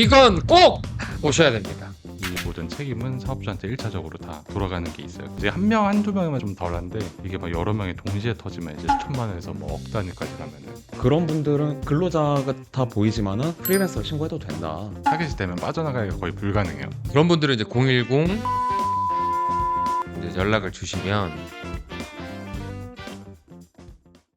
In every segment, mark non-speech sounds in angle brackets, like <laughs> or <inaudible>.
이건 꼭 보셔야 됩니다. 이 모든 책임은 사업주한테 1차적으로 다 돌아가는 게 있어요. 이제 한 명, 한두 명이면 좀 덜한데 이게 막 여러 명이 동시에 터지면 이제 수천만 원에서 뭐 억 단위까지 가면은 그런 분들은 근로자가 다 보이지만은 프리랜서 신고해도 된다. 타겟이 되면 빠져나가기가 거의 불가능해요. 그런 분들은 이제 010 이제 연락을 주시면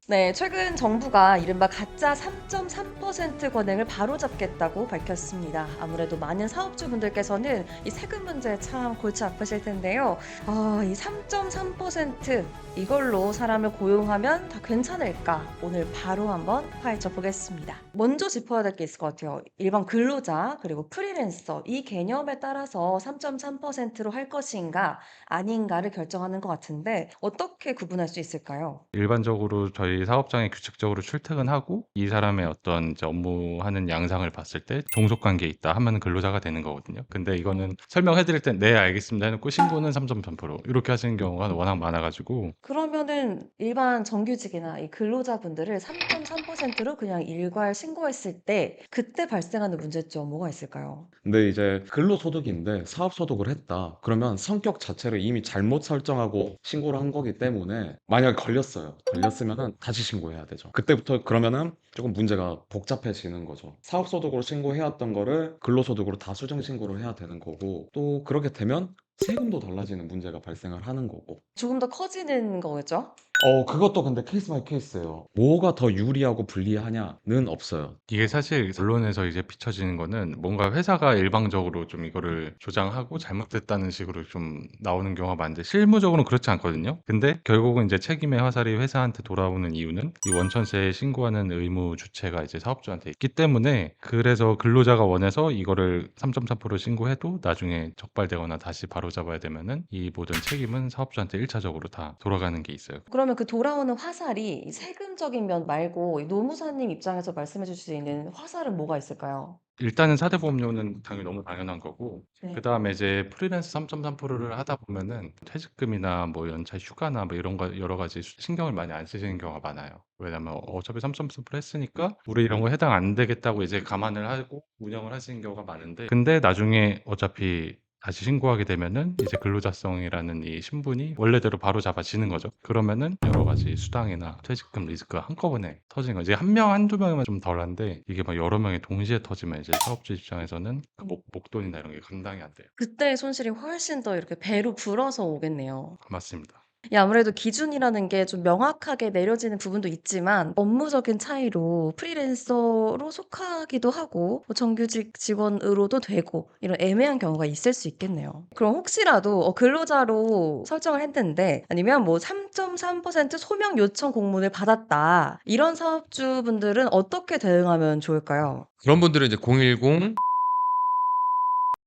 네, 최근 정부가 이른바 가짜 3.3% 권행을 바로잡겠다고 밝혔습니다. 아무래도 많은 사업주분들께서는 이 세금 문제 참 골치 아프실 텐데요. 아, 이 3.3% 이걸로 사람을 고용하면 다 괜찮을까? 오늘 바로 한번 파헤쳐 보겠습니다. 먼저 짚어야 될 게 있을 것 같아요. 일반 근로자 그리고 프리랜서 이 개념에 따라서 3.3%로 할 것인가 아닌가를 결정하는 것 같은데 어떻게 구분할 수 있을까요? 일반적으로 저희 사업장에 규칙적으로 출퇴근하고 이 사람의 어떤 이제 업무하는 양상을 봤을 때 종속 관계에 있다 하면 근로자가 되는 거거든요. 근데 이거는 설명해 드릴 땐 네 알겠습니다 해놓고 신고는 3.3% 이렇게 하시는 경우가 워낙 많아 가지고 그러면은 일반 정규직이나 이 근로자분들을 3.3%로 그냥 일괄 신고했을 때 그때 발생하는 문제점 뭐가 있을까요? 근데 이제 근로소득인데 사업소득을 했다. 그러면 성격 자체를 이미 잘못 설정하고 신고를 한 거기 때문에 만약에 걸렸어요. 걸렸으면은 다시 신고해야 되죠. 그때부터 그러면은 조금 문제가 복잡해지는 거죠. 사업소득으로 신고해왔던 거를 근로소득으로 다 수정 신고를 해야 되는 거고 또 그렇게 되면 세금도 달라지는 문제가 발생을 하는 거고 조금 더 커지는 거겠죠? 어 그것도 근데 케이스 바이 케이스예요. 뭐가 더 유리하고 불리하냐는 없어요. 이게 사실 언론에서 이제 비춰지는 거는 뭔가 회사가 일방적으로 좀 이거를 조장하고 잘못됐다는 식으로 좀 나오는 경우가 많은데 실무적으로는 그렇지 않거든요. 근데 결국은 이제 책임의 화살이 회사한테 돌아오는 이유는 이 원천세에 신고하는 의무 주체가 이제 사업주한테 있기 때문에 그래서 근로자가 원해서 이거를 3.3% 신고해도 나중에 적발되거나 다시 바로잡아야 되면은 이 모든 책임은 사업주한테 1차적으로 다 돌아가는 게 있어요. 그 러면 그 돌아오는 화살이 이 세금적인 면 말고 이 노무사님 입장에서 말씀해 주실 수 있는 화살은 뭐가 있을까요? 일단은 사대보험료는 당연히 너무 당연한 거고 네. 그다음에 이제 프리랜서 3.3%를 하다 보면은 퇴직금이나 뭐 연차 휴가나 뭐 이런 거 여러 가지 수- 신경을 많이 안 쓰시는 경우가 많아요. 왜냐면 어차피 3.3% 했으니까 우리 이런 거 해당 안 되겠다고 이제 감안을 하고 운영을 하시는 경우가 많은데 근데 나중에 어차피 다시 신고하게 되면은 이제 근로자성이라는 이 신분이 원래대로 바로 잡아지는 거죠. 그러면은 여러 가지 수당이나 퇴직금 리스크가 한꺼번에 터지는 거죠. 한 명, 한두 명이면 좀 덜한데 이게 막 여러 명이 동시에 터지면 이제 사업주 입장에서는 그 목, 목돈이나 이런 게 감당이 안 돼요. 그때 손실이 훨씬 더 이렇게 배로 불어서 오겠네요. 맞습니다. 이 아무래도 기준이라는 게 좀 명확하게 내려지는 부분도 있지만 업무적인 차이로 프리랜서로 속하기도 하고 뭐 정규직 직원으로도 되고 이런 애매한 경우가 있을 수 있겠네요. 그럼 혹시라도 어, 근로자로 설정을 했는데 아니면 뭐 3.3% 소명 요청 공문을 받았다 이런 사업주분들은 어떻게 대응하면 좋을까요? 그런 분들은 이제 010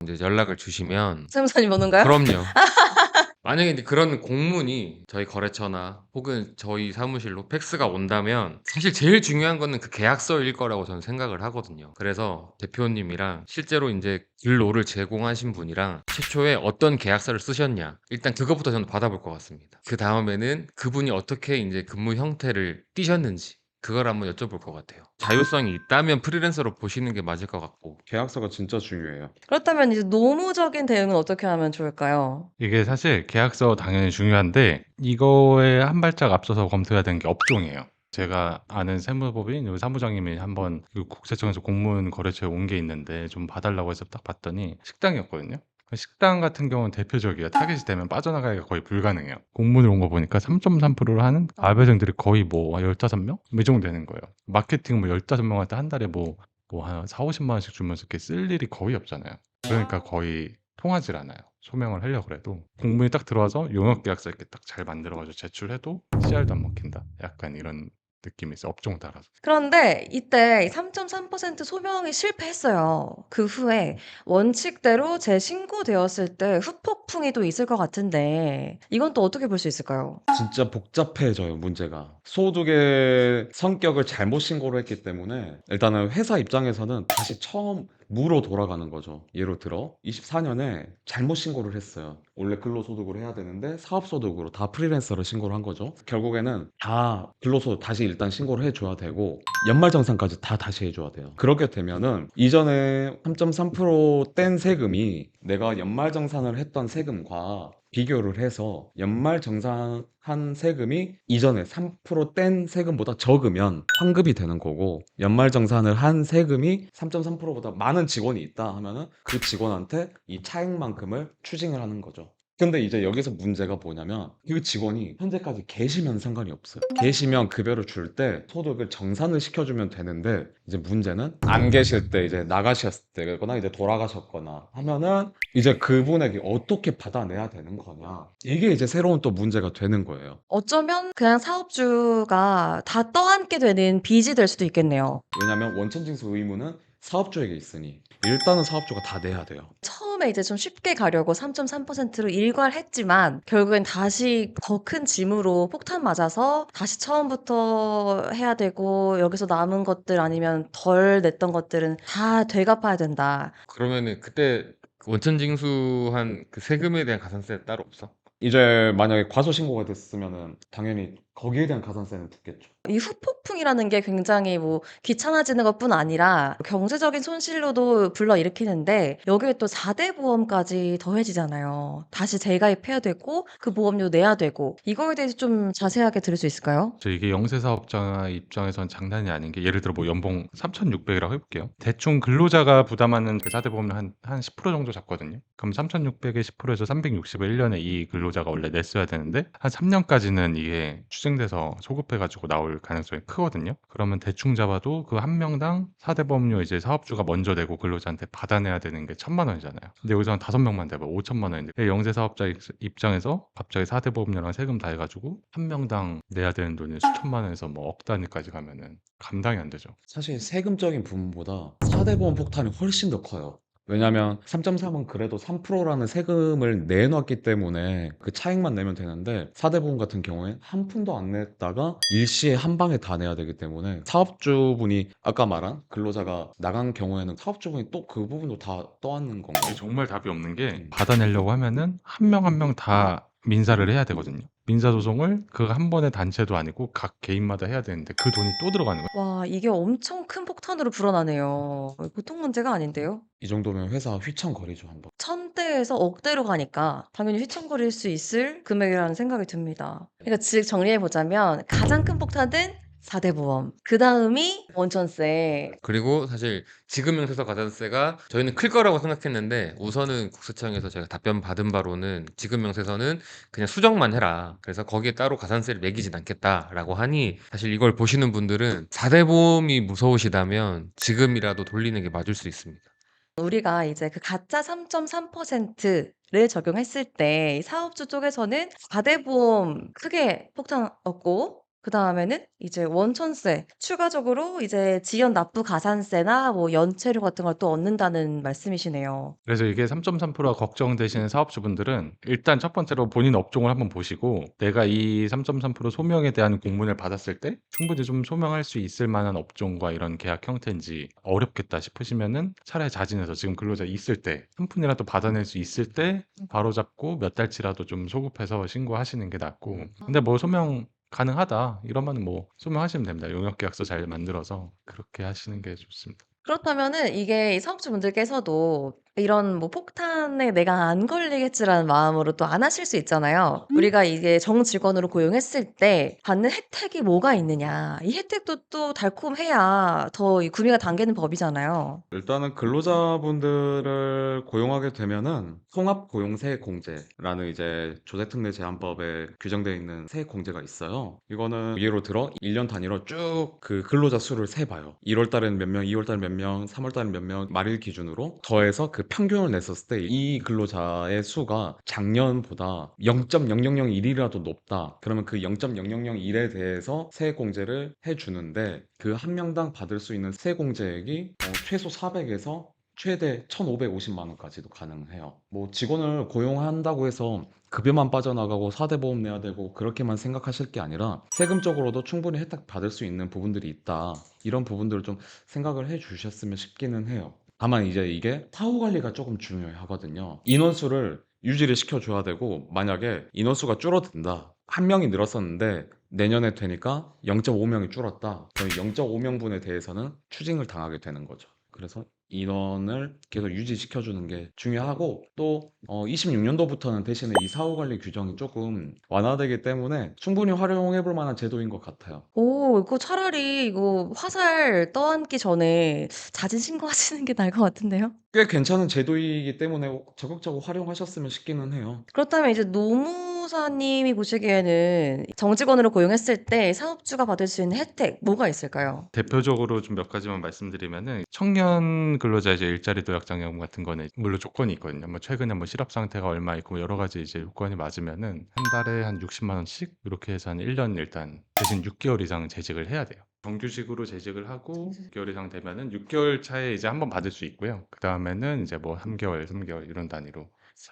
이제 연락을 주시면 세무사님 번호인가요? 그럼요. <laughs> 만약에 이제 그런 공문이 저희 거래처나 혹은 저희 사무실로 팩스가 온다면 사실 제일 중요한 거는 그 계약서일 거라고 저는 생각을 하거든요. 그래서 대표님이랑 실제로 이제 근로를 제공하신 분이랑 최초에 어떤 계약서를 쓰셨냐 일단 그것부터 저는 받아볼 것 같습니다. 그 다음에는 그분이 어떻게 이제 근무 형태를 띄셨는지 그걸 한번 여쭤볼 것 같아요. 자율성이 있다면 프리랜서로 보시는 게 맞을 것 같고 계약서가 진짜 중요해요. 그렇다면 이제 노무적인 대응은 어떻게 하면 좋을까요? 이게 사실 계약서 당연히 중요한데 이거에 한 발짝 앞서서 검토해야 되는 게 업종이에요. 제가 아는 세무법인 여기 사무장님이 한번 그 국세청에서 공무원 거래처에 온 게 있는데 좀 봐달라고 해서 딱 봤더니 식당이었거든요. 그 식당 같은 경우는 대표적이에요. 타겟이 되면 빠져나가기가 거의 불가능해요. 공문을 온 거 보니까 3.3%를 하는 알바생들이 거의 뭐 15명? 이 정도 되는 거예요. 마케팅 뭐 15명한테 한 달에 뭐, 뭐한 4, 50만 원씩 주면서 이렇게 쓸 일이 거의 없잖아요. 그러니까 거의 통하질 않아요. 소명을 하려고 그래도 공문이 딱 들어와서 용역 계약서 이렇게 딱 잘 만들어가지고 제출해도 CR도 안 먹힌다. 약간 이런 느낌이 있어요. 업종 따라서. 그런데 이때 3.3% 소명이 실패했어요. 그 후에 원칙대로 재신고되었을 때 후폭풍이 또 있을 것 같은데 이건 또 어떻게 볼 수 있을까요? 진짜 복잡해져요, 문제가. 소득의 성격을 잘못 신고를 했기 때문에 일단은 회사 입장에서는 다시 처음 무로 돌아가는 거죠. 예를 들어 24년에 잘못 신고를 했어요. 원래 근로소득으로 해야 되는데 사업소득으로 다 프리랜서를 신고를 한 거죠. 결국에는 다 근로소득 다시 일단 신고를 해줘야 되고 연말정산까지 다 다시 해줘야 돼요. 그렇게 되면은 이전에 3.3%뗀 세금이 내가 연말정산을 했던 세금과 비교를 해서 연말 정산한 세금이 이전에 3%뗀 세금보다 적으면 환급이 되는 거고 연말 정산을 한 세금이 3.3%보다 많은 직원이 있다 하면은 그 직원한테 이 차액만큼을 추징을 하는 거죠. 근데 이제 여기서 문제가 뭐냐면 그 직원이 현재까지 계시면 상관이 없어요. 계시면 급여를 줄 때 소득을 정산을 시켜주면 되는데 이제 문제는 안 계실 때 이제 나가셨을 때거나 이제 돌아가셨거나 하면은 이제 그분에게 어떻게 받아내야 되는 거냐 이게 이제 새로운 또 문제가 되는 거예요. 어쩌면 그냥 사업주가 다 떠안게 되는 빚이 될 수도 있겠네요. 왜냐면 원천징수 의무는 사업주에게 있으니 일단은 사업주가 다 내야 돼요. 처음에 이제 좀 쉽게 가려고 3.3%로 일괄했지만 결국엔 다시 더 큰 짐으로 폭탄 맞아서 다시 처음부터 해야 되고 여기서 남은 것들 아니면 덜 냈던 것들은 다 되갚아야 된다. 그러면은 그때 원천 징수한 그 세금에 대한 가산세 따로 없어? 이제 만약에 과소 신고가 됐으면은 당연히 거기에 대한 가산세는 붙겠죠. 이 후폭풍이라는 게 굉장히 뭐 귀찮아지는 것뿐 아니라 경제적인 손실로도 불러일으키는데 여기에 또 4대 보험까지 더해지잖아요. 다시 재가입해야 되고 그 보험료 내야 되고 이거에 대해서 좀 자세하게 들을 수 있을까요? 저 이게 영세 사업자 입장에선 장난이 아닌 게 예를 들어 뭐 연봉 3,600이라고 해볼게요. 대충 근로자가 부담하는 그 4대 보험료 한, 한 10% 정도 잡거든요. 그럼 3,600에 10%에서 360을 1년에 이 근로 자가 원래 냈어야 되는데 한 3년까지는 이게 추징돼서 소급해가지고 나올 가능성이 크거든요. 그러면 대충 잡아도 그 한 명당 4대 보험료 이제 사업주가 먼저 내고 근로자한테 받아내야 되는 게 천만 원이잖아요. 근데 여기서 한 다섯 명만 대봐 5천만 원인데 영세 사업자 입- 입장에서 갑자기 4대 보험료랑 세금 다 해가지고 한 명당 내야 되는 돈이 수천만 원에서 뭐 억 단위까지 가면은 감당이 안 되죠. 사실 세금적인 부분보다 4대 보험 폭탄이 훨씬 더 커요. 왜냐면 3.3은 그래도 3%라는 세금을 내놨기 때문에 그 차익만 내면 되는데 4대 보험 같은 경우엔 한 푼도 안 냈다가 일시에 한 방에 다 내야 되기 때문에 사업주분이 아까 말한 근로자가 나간 경우에는 사업주분이 또 그 부분도 다 떠안는 건가요? 정말 답이 없는 게 음. 받아내려고 하면은 한 명 한 명 다 민사를 해야 되거든요. 민사 소송을 그 한 번의 단체도 아니고 각 개인마다 해야 되는데 그 돈이 또 들어가는 거예요. 와, 이게 엄청 큰 폭탄으로 불어나네요. 보통 문제가 아닌데요? 이 정도면 회사 휘청거리죠 한번. 천대에서 억대로 가니까 당연히 휘청거릴 수 있을 금액이라는 생각이 듭니다. 그러니까 즉 정리해 보자면 가장 큰 폭탄은 4대 보험. 그 다음이 원천세. 그리고 사실 지금 명세서 가산세가 저희는 클 거라고 생각했는데 우선은 국세청에서 제가 답변 받은 바로는 지금 명세서는 그냥 수정만 해라. 그래서 거기에 따로 가산세를 매기진 않겠다라고 하니 사실 이걸 보시는 분들은 4대 보험이 무서우시다면 지금이라도 돌리는 게 맞을 수 있습니다. 우리가 이제 그 가짜 3.3%를 적용했을 때이 사업주 쪽에서는 4대 보험 크게 폭탄었고 그 다음에는 이제 원천세 추가적으로 이제 지연 납부 가산세나 뭐 연체료 같은 걸 또 얻는다는 말씀이시네요. 그래서 이게 3.3%가 걱정되시는 사업주분들은 일단 첫 번째로 본인 업종을 한번 보시고 내가 이 3.3% 소명에 대한 공문을 받았을 때 충분히 좀 소명할 수 있을 만한 업종과 이런 계약 형태인지 어렵겠다 싶으시면은 차라리 자진해서 지금 근로자 있을 때 한 푼이라도 받아낼 수 있을 때 바로 잡고 몇 달치라도 좀 소급해서 신고하시는 게 낫고 근데 뭐 소명 가능하다 이러면 뭐 소명하시면 됩니다. 용역 계약서 잘 만들어서 그렇게 하시는 게 좋습니다. 그렇다면은 이게 이 사업주분들께서도 이런 뭐 폭탄에 내가 안 걸리겠지라는 마음으로 또 안 하실 수 있잖아요. 우리가 이게 정직원으로 고용했을 때 받는 혜택이 뭐가 있느냐. 이 혜택도 또 달콤해야 더 이 구미가 당기는 법이잖아요. 일단은 근로자분들을 고용하게 되면은 통합고용세액공제라는 이제 조세특례 제한법에 규정되어 있는 세액공제가 있어요. 이거는 예로 들어 1 년 단위로 쭉 그 근로자 수를 세 봐요. 1 월 달에는 몇 명, 2 월 달에 몇 명, 3 월 달에 몇 명, 말일 기준으로 더해서 그 평균을 냈었을 때 이 근로자의 수가 작년보다 0.0001이라도 높다. 그러면 그 0.0001에 대해서 세액공제를 해주는데 그 한 명당 받을 수 있는 세액공제액이 어, 최소 400에서 최대 1,550만 원까지도 가능해요. 뭐 직원을 고용한다고 해서 급여만 빠져나가고 4대 보험 내야 되고 그렇게만 생각하실 게 아니라 세금적으로도 충분히 혜택 받을 수 있는 부분들이 있다. 이런 부분들을 좀 생각을 해 주셨으면 싶기는 해요. 다만 이제 이게 사후 관리가 조금 중요하거든요. 인원수를 유지를 시켜줘야 되고 만약에 인원수가 줄어든다. 한 명이 늘었었는데 내년에 되니까 0.5명이 줄었다. 그럼 0.5명분에 대해서는 추징을 당하게 되는 거죠. 그래서 인원을 계속 유지시켜주는 게 중요하고 또 어, 26년도부터는 대신에 이 사후 관리 규정이 조금 완화되기 때문에 충분히 활용해 볼 만한 제도인 것 같아요. 오, 이거 차라리 이거 화살 떠안기 전에 자진 신고하시는 게 나을 것 같은데요? 꽤 괜찮은 제도이기 때문에 적극적으로 활용하셨으면 싶기는 해요. 그렇다면 이제 노무 사님이 보시기에는 정직원으로 고용했을 때 사업주가 받을 수 있는 혜택 뭐가 있을까요? 대표적으로 좀 몇 가지만 말씀드리면은 청년 근로자 이제 일자리 도약 장려금 같은 거는 물론 조건이 있거든요. 뭐 최근에 뭐 실업 상태가 얼마 있고 여러 가지 이제 요건이 맞으면은 한 달에 한 60만 원씩 이렇게 해서 한 1년 일단 대신 6개월 이상 재직을 해야 돼요. 정규직으로 재직을 하고 6개월 이상 되면은 6개월 차에 이제 한번 받을 수 있고요. 그 다음에는 이제 뭐 3개월, 3개월 이런 단위로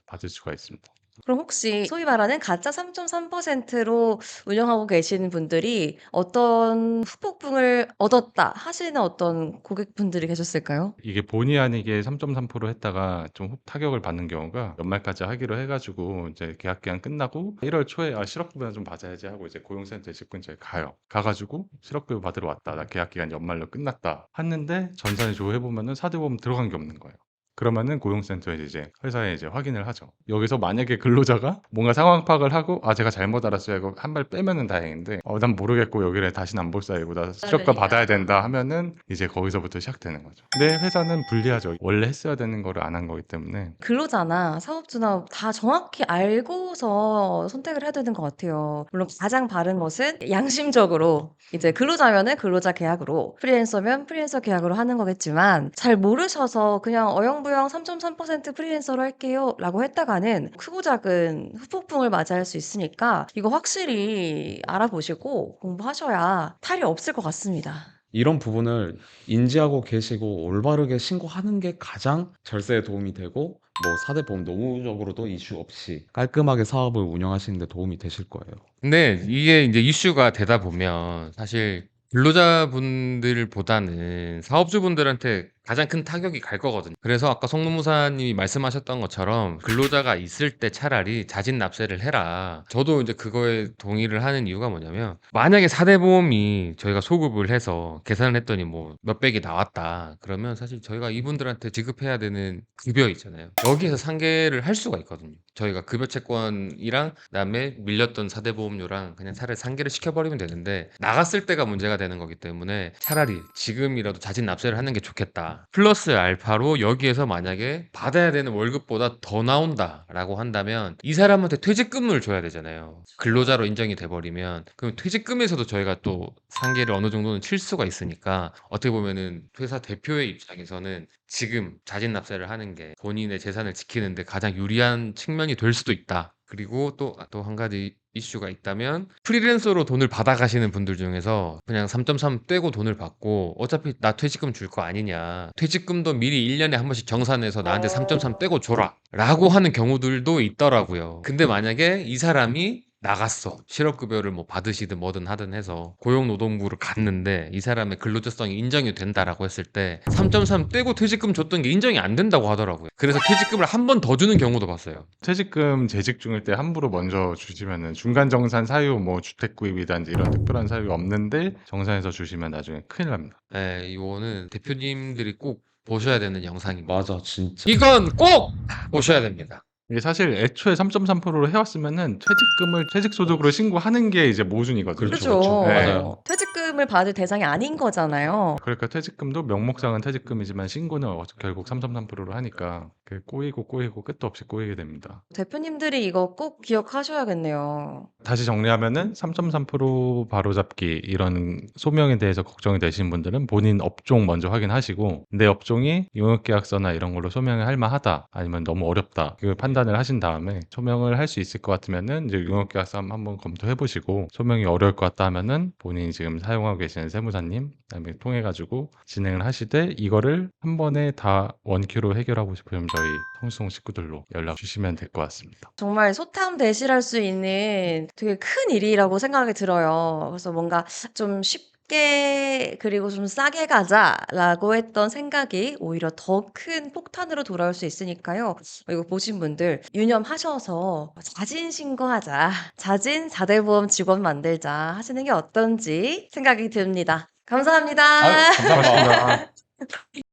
받을 수가 있습니다. 그럼 혹시 소위 말하는 가짜 3.3%로 운영하고 계시는 분들이 어떤 후폭풍을 얻었다 하시는 어떤 고객분들이 계셨을까요? 이게 본의 아니게 3.3% 했다가 좀 타격을 받는 경우가 연말까지 하기로 해가지고 이제 계약 기간 끝나고 1월 초에 아 실업급여 좀 받아야지 하고 이제 고용센터 집 근처에 가요. 가가지고 실업급여 받으러 왔다. 나 계약 기간 연말로 끝났다. 했는데 전산에 조회해 보면은 사대보험 들어간 게 없는 거예요. 그러면은 고용센터에 이제 회사에 이제 확인을 하죠. 여기서 만약에 근로자가 뭔가 상황 파악을 하고 아 제가 잘못 알았어요 하고 한발 빼면은 다행인데 어 난 모르겠고 여기를 다시는 안 볼 사이고 나 실업급여 받아야 된다 하면은 이제 거기서부터 시작되는 거죠. 근데 회사는 불리하죠. 원래 했어야 되는 거를 안 한 거기 때문에 근로자나 사업주나 다 정확히 알고서 선택을 해야 되는 것 같아요. 물론 가장 바른 것은 양심적으로 이제 근로자면은 근로자 계약으로 프리랜서면 프리랜서 계약으로 하는 거겠지만 잘 모르셔서 그냥 어영부 영3.3% 프리랜서로 할게요 라고 했다가는 크고 작은 후폭풍을 맞이할 수 있으니까 이거 확실히 알아보시고 공부하셔야 탈이 없을 것 같습니다. 이런 부분을 인지하고 계시고 올바르게 신고하는 게 가장 절세에 도움이 되고 뭐 사대보험 노무적으로도 이슈 없이 깔끔하게 사업을 운영하시는 데 도움이 되실 거예요. 근데 이게 이제 이슈가 되다 보면 사실 근로자분들보다는 사업주분들한테 가장 큰 타격이 갈 거거든요. 그래서 아까 송노무사님이 말씀하셨던 것처럼 근로자가 있을 때 차라리 자진 납세를 해라. 저도 이제 그거에 동의를 하는 이유가 뭐냐면 만약에 사대보험이 저희가 소급을 해서 계산을 했더니 뭐 몇백이 나왔다. 그러면 사실 저희가 이분들한테 지급해야 되는 급여 있잖아요. 여기에서 상계를 할 수가 있거든요. 저희가 급여 채권이랑 그다음에 밀렸던 사대보험료랑 그냥 차라리 상계를 시켜버리면 되는데 나갔을 때가 문제가 되는 거기 때문에 차라리 지금이라도 자진 납세를 하는 게 좋겠다. 플러스 알파로 여기에서 만약에 받아야 되는 월급보다 더 나온다라고 한다면 이 사람한테 퇴직금을 줘야 되잖아요. 근로자로 인정이 돼버리면 그럼 퇴직금에서도 저희가 또 상계를 어느 정도는 칠 수가 있으니까 어떻게 보면은 회사 대표의 입장에서는 지금 자진 납세를 하는 게 본인의 재산을 지키는데 가장 유리한 측면이 될 수도 있다. 그리고 또 또 한 가지 이슈가 있다면 프리랜서로 돈을 받아 가시는 분들 중에서 그냥 3.3 떼고 돈을 받고 어차피 나 퇴직금 줄 거 아니냐. 퇴직금도 미리 1년에 한 번씩 정산해서 나한테 3.3 떼고 줘라. 라고 하는 경우들도 있더라고요. 근데 만약에 이 사람이 나갔어. 실업급여를 뭐 받으시든 뭐든 하든 해서 고용노동부를 갔는데 이 사람의 근로자성이 인정이 된다라고 했을 때 3.3 떼고 퇴직금 줬던 게 인정이 안 된다고 하더라고요. 그래서 퇴직금을 한 번 더 주는 경우도 봤어요. 퇴직금 재직 중일 때 함부로 먼저 주시면은 중간 정산 사유 뭐 주택 구입이든지 이런 특별한 사유가 없는데 정산해서 주시면 나중에 큰일 납니다. 네, 이거는 대표님들이 꼭 보셔야 되는 영상입니다. 맞아, 진짜. 이건 꼭 보셔야 됩니다. 이게 사실 애초에 3.3%로 해왔으면은 퇴직금을 퇴직소득으로 신고하는 게 이제 모순이거든요. 그렇죠, 그렇죠. 네. 맞아요. 퇴직금을 받을 대상이 아닌 거잖아요. 그러니까 퇴직금도 명목상은 퇴직금이지만 신고는 어- 결국 3.3%로 하니까 그 꼬이고 꼬이고 끝도 없이 꼬이게 됩니다. 대표님들이 이거 꼭 기억하셔야겠네요. 다시 정리하면은 3.3% 바로잡기 이런 소명에 대해서 걱정이 되시는 분들은 본인 업종 먼저 확인하시고 내 업종이 용역계약서나 이런 걸로 소명을 할 만하다 아니면 너무 어렵다 그 판단을 하신 다음에 소명을 할 수 있을 것 같으면은 이제 용역계약서 한번 한번 검토해 보시고 소명이 어려울 것 같다 하면은 본인이 지금 사용하고 계시는 세무사님 그다음에 통해 가지고 진행을 하시되 이거를 한 번에 다 원큐로 해결하고 싶으면 저희 성수동 식구들로 연락 주시면 될 것 같습니다. 정말 소탐 대실할 수 있는 되게 큰 일이라고 생각이 들어요. 그래서 뭔가 좀 쉽게 쉽게 그리고 좀 싸게 가자라고 했던 생각이 오히려 더 큰 폭탄으로 돌아올 수 있으니까요. 이거 보신 분들 유념하셔서 자진 신고하자, 자진 자대보험 직원 만들자 하시는 게 어떤지 생각이 듭니다. 감사합니다. 아유, 감사합니다. <laughs>